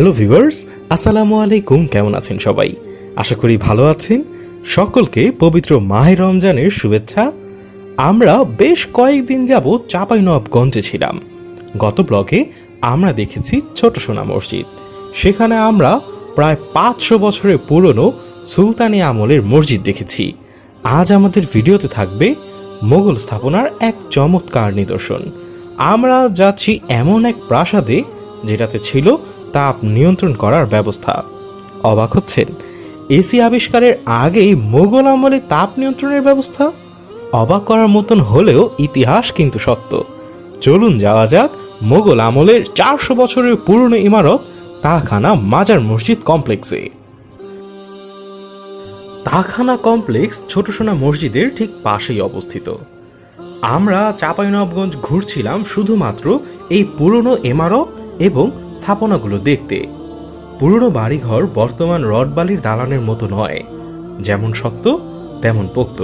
Hello viewers, আসসালামু আলাইকুম, কেমন আছেন সবাই? আশা করি ভালো আছেন। সকলকে পবিত্র মাহে রমজানের শুভেচ্ছা। আমরা বেশ কয়েকদিন যাব চাঁপাইনবাবগঞ্জে ছিলাম। গত ব্লগে আমরা দেখেছি ছোট সোনা মসজিদ। সেখানে আমরা প্রায় পাঁচশো বছরের পুরনো সুলতানি আমলের মসজিদ দেখেছি। আজ আমাদের ভিডিওতে থাকবে মোগল স্থাপনার এক চমৎকার নিদর্শন। আমরা যাচ্ছি এমন এক প্রাসাদে, যেটাতে ছিল তাপ নিয়ন্ত্রণ করার ব্যবস্থা। অবাক হচ্ছেন, এসি আবিষ্কারের আগেই মোগল আমলে তাপ নিয়ন্ত্রণের ব্যবস্থা? অবাক করার মতন হলেও ইতিহাস কিন্তু সত্য। চলুন যাওয়া যাক, মোগল আমলের চারশো বছরের পুরনো ইমারত তাখানা মাজার মসজিদ কমপ্লেক্সে। তাখানা কমপ্লেক্স ছোট সোনা মসজিদের ঠিক পাশেই অবস্থিত। আমরা চাঁপাইনবাবগঞ্জ ঘুরছিলাম শুধুমাত্র এই পুরনো ইমারত এবং স্থাপনাগুলো দেখতে পুরনো বাড়িঘর বর্তমান রডবালির দালানের মতো নয় যেমন শক্ত তেমন পোক্ত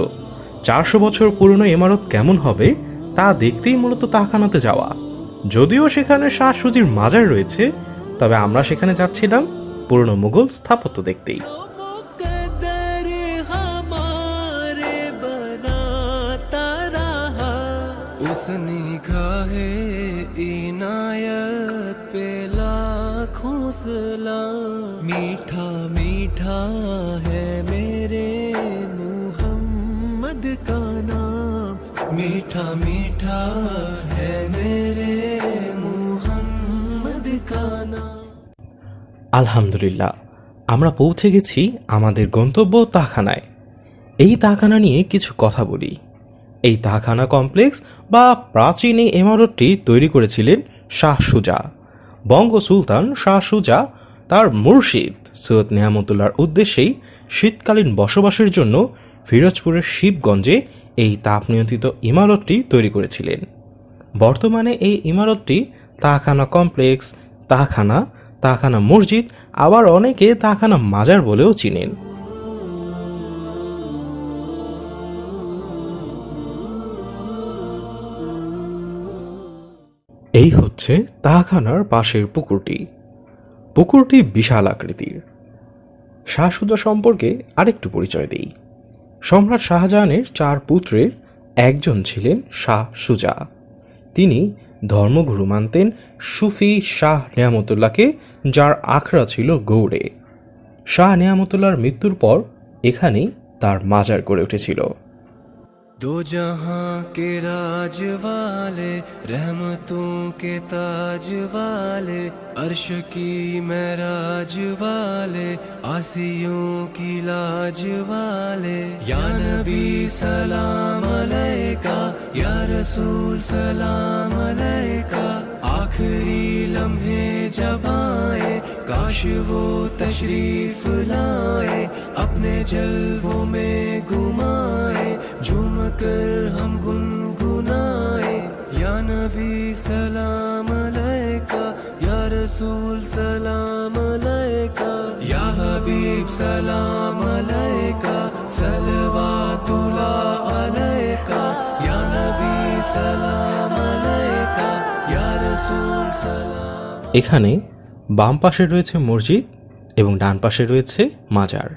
চারশো বছর পুরনো ইমারত কেমন হবে তা দেখতেই মূলত তাখানাতে যাওয়া যদিও সেখানে শাহ সুজির মাজার রয়েছে তবে আমরা সেখানে যাচ্ছিলাম পুরনো মুঘল স্থাপত্য দেখতেই मुकद्दर हमारे बनाता रहा उसने खाए इनायत पे लाखों सलाम मीठा मीठा है मेरे मुहम्मद का नाम मीठा मीठा है मेरे मुहम्मद का नाम আলহামদুলিল্লাহ আমরা পৌঁছে গেছি আমাদের গন্তব্য তাখানায় এই তাখানা নিয়ে কিছু কথা বলি এই তাখানা কমপ্লেক্স বা প্রাচীন এই ইমারতটি তৈরি করেছিলেন শাহ সুজা বঙ্গ সুলতান শাহ সুজা, তার মুর্শিদ সৈয়দ নেহামতুল্লাহর উদ্দেশ্যেই শীতকালীন বসবাসের জন্য ফিরোজপুরের শিবগঞ্জে এই তাপ নিয়ন্ত্রিত ইমারতটি তৈরি করেছিলেন। বর্তমানে এই ইমারতটি তাখানা কমপ্লেক্স, তাখানা তাখানা মসজিদ, আবার অনেকে তাখানা মাজার বলেও চিনেন। এই হচ্ছে তাখানার পাশের পুকুরটি। পুকুরটি বিশাল আকৃতির। শাহসুজা সম্পর্কে আরেকটু পরিচয় দেই। সম্রাট শাহজাহানের চার পুত্রের একজন ছিলেন শাহ সুজা। তিনি ধর্মগুরু মানতেন সুফি শাহ নেয়ামতুল্লাহকে, যার আখড়া ছিল গৌড়ে। শাহ নেয়ামতুল্লাহর মৃত্যুর পর এখানেই তার মাজার গড়ে উঠেছিল। दो जहाँ के राज वाले रहमतों के ताज वाले अर्श की महराज वाले, आसियों की लाज वाले। या नबी सलाम अलैका, या रसूल सलाम अलैका, आखिरी लम्हे जब आए, काश वो तशरीफ़ लाए, अपने जलवों में घुमाए। झूम कर हम गुनगुनाए या नबी सलाम अलैका या रसूल सलाम अलैका या हबीब सलाम अलैका सलवातुल्लाह अलैका या नबी सलाम अलैका या रसूल सलाम এখানে বাম পাশে রয়েছে মসজিদ এবং ডান পাশে রয়েছে মাজার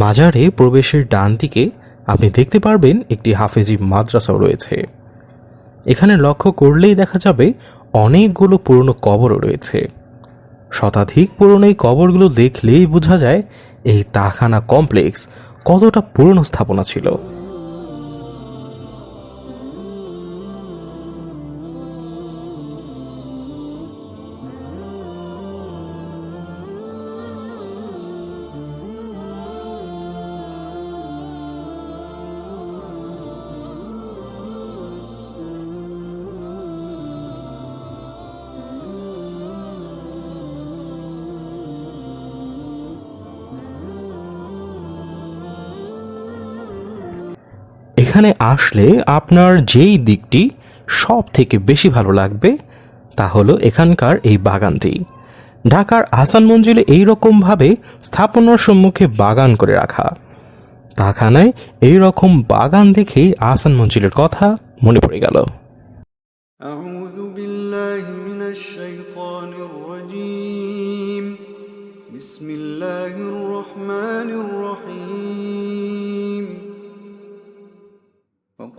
মাজারে প্রবেশের ডান দিকে আপনি দেখতে পারবেন একটি হাফেজি মাদ্রাসাও রয়েছে। এখানে লক্ষ্য করলেই দেখা যাবে অনেকগুলো পুরনো কবরও রয়েছে। শতাধিক পুরনো এই কবরগুলো দেখলেই বোঝা যায় এই তাখানা কমপ্লেক্স কতটা পুরনো স্থাপনা ছিল। এখানে আসলে আপনার যেই দিকটি সব থেকে বেশি ভালো লাগবে তা হলো এখানকার এই বাগানটি ঢাকার আসান মঞ্জিলে এইরকমভাবে স্থাপনার সম্মুখে বাগান করে রাখা তাখানায় এই রকম বাগান দেখেই আহসান মঞ্জিলের কথা মনে পড়ে গেল أعوذ بالله من الشيطان الرجيم بسم الله الرحمن الرحيم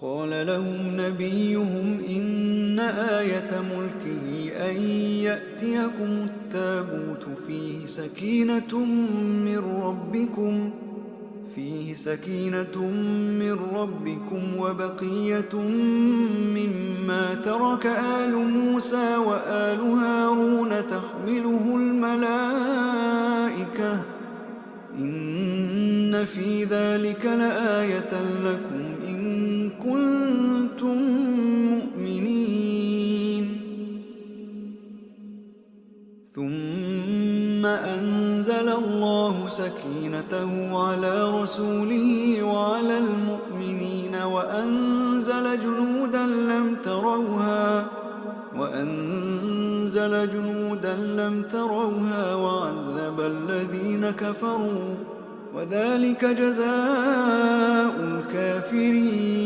وقال لهم نبيهم إن آية ملكه أن يأتيكم التابوت فيه سكينة من ربكم فيه سكينة من ربكم وبقية مما ترك آل موسى وآل هارون تحمله الملائكة. في ذلك لآية لكم إن كنتم مؤمنين. ثم أنزل الله سكينته على رسوله وعلى المؤمنين وأنزل جنودا لم تروها وأنزل جنودا لم تروها وعذب الذين كفروا وذلك جزاء الكافرين.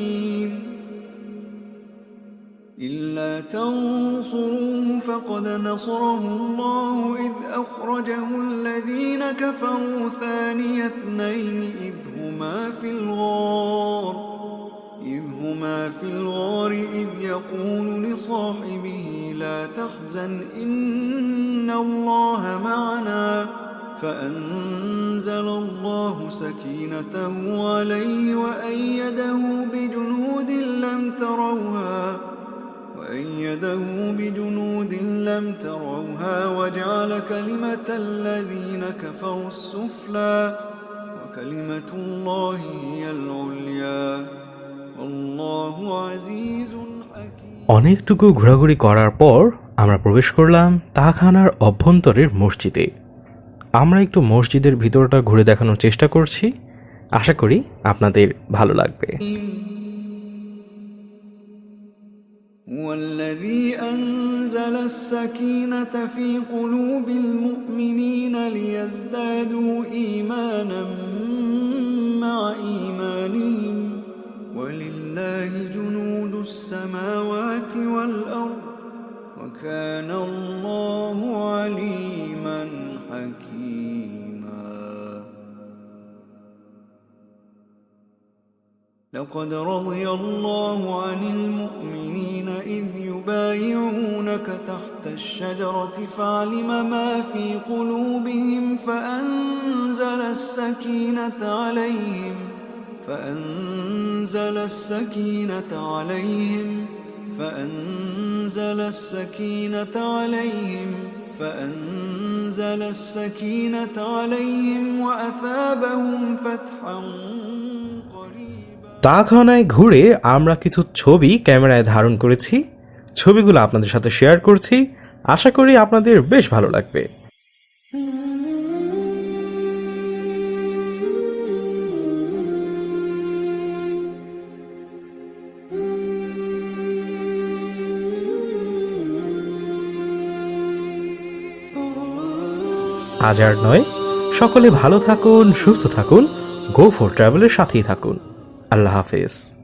إلا تنصروه فقد نصره الله إذ أخرجه الذين كفروا ثاني اثنين إذ هما في الغار إذ هما في الغار إذ يقول لصاحبه لا تحزن إن الله معنا. فأنزل الله سكينته عليه وأيده بجنود لم تروها وأيده بجنود لم تروها وجعل كلمة الذين كفروا السفلى وكلمة الله هي العليا والله عزيز حكيم অনেকটুকু ঘোরাঘুরি করার পর আমরা প্রবেশ করলাম তাখানার অভ্যন্তরের মসজিদে আমরা একটু মসজিদের ভিতরটা ঘুরে দেখানোর চেষ্টা করছি আশা করি আপনাদের ভালো লাগবে هو الذي أنزل السكينة في قلوب المؤمنين ليزدادوا إيمانا مع إيمانهم ولله جنود السماوات والأرض وكان لقد رضي الله عن المؤمنين إذ يبايعونك تحت الشجرة فعلم ما في قلوبهم فأنزل السكينة عليهم فأنزل السكينة عليهم فأنزل السكينة عليهم. فأنزل السكينة عليهم وأثابهم فتحا قريبا তাখানায় ঘুরে আমরা কিছু ছবি ক্যামেরায় ধারণ করেছি ছবিগুলো আপনাদের সাথে শেয়ার করছি আশা করি আপনাদের বেশ ভালো লাগবে আজ আর নয়। সকলে ভালো থাকুন, সুস্থ থাকুন গো ফর ট্রাভেলের সাথেই থাকুন। আল্লাহ হাফেজ।